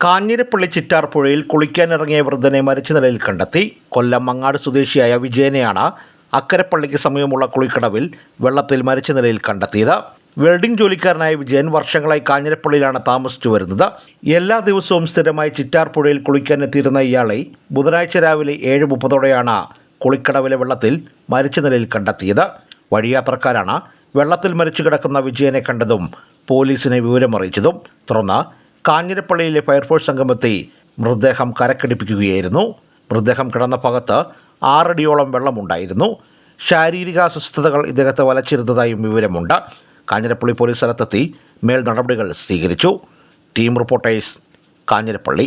കാഞ്ഞിരപ്പള്ളി ചിറ്റാർപ്പുഴയിൽ കുളിക്കാനിറങ്ങിയ വൃദ്ധനെ മരിച്ച നിലയിൽ കണ്ടെത്തി. കൊല്ലം മങ്ങാട് സ്വദേശിയായ വിജയനെയാണ് അക്കരപ്പള്ളിക്ക് സമീപമുള്ള കുളിക്കടവിൽ വെള്ളത്തിൽ മരിച്ച നിലയിൽ കണ്ടെത്തിയത്. വെൽഡിംഗ് ജോലിക്കാരനായ വിജയൻ വർഷങ്ങളായി കാഞ്ഞിരപ്പള്ളിയിലാണ് താമസിച്ചു വരുന്നത്. എല്ലാ ദിവസവും സ്ഥിരമായി ചിറ്റാർപ്പുഴയിൽ കുളിക്കാനെത്തിയിരുന്ന ഇയാളെ ബുധനാഴ്ച രാവിലെ ഏഴ് മുപ്പതോടെയാണ് കുളിക്കടവിലെ വെള്ളത്തിൽ മരിച്ച നിലയിൽ കണ്ടെത്തിയത്. വഴിയാത്രക്കാരാണ് വെള്ളത്തിൽ മരിച്ചു കിടക്കുന്ന വിജയനെ കണ്ടതും പോലീസിനെ വിവരമറിയിച്ചതും. തുടർന്ന് കാഞ്ഞിരപ്പള്ളിയിലെ ഫയർഫോഴ്സ് സംഘമെത്തി മൃതദേഹം കരക്കടിപ്പിക്കുകയായിരുന്നു. മൃതദേഹം കിടന്ന ഭാഗത്ത് ആറടിയോളം വെള്ളമുണ്ടായിരുന്നു. ശാരീരിക അസ്വസ്ഥതകൾ ഇദ്ദേഹത്തെ വലച്ചിരുന്നതായും വിവരമുണ്ട്. കാഞ്ഞിരപ്പള്ളി പോലീസ് സ്ഥലത്തെത്തി മേൽ നടപടികൾ സ്വീകരിച്ചു. Team reporters Kanjirappally.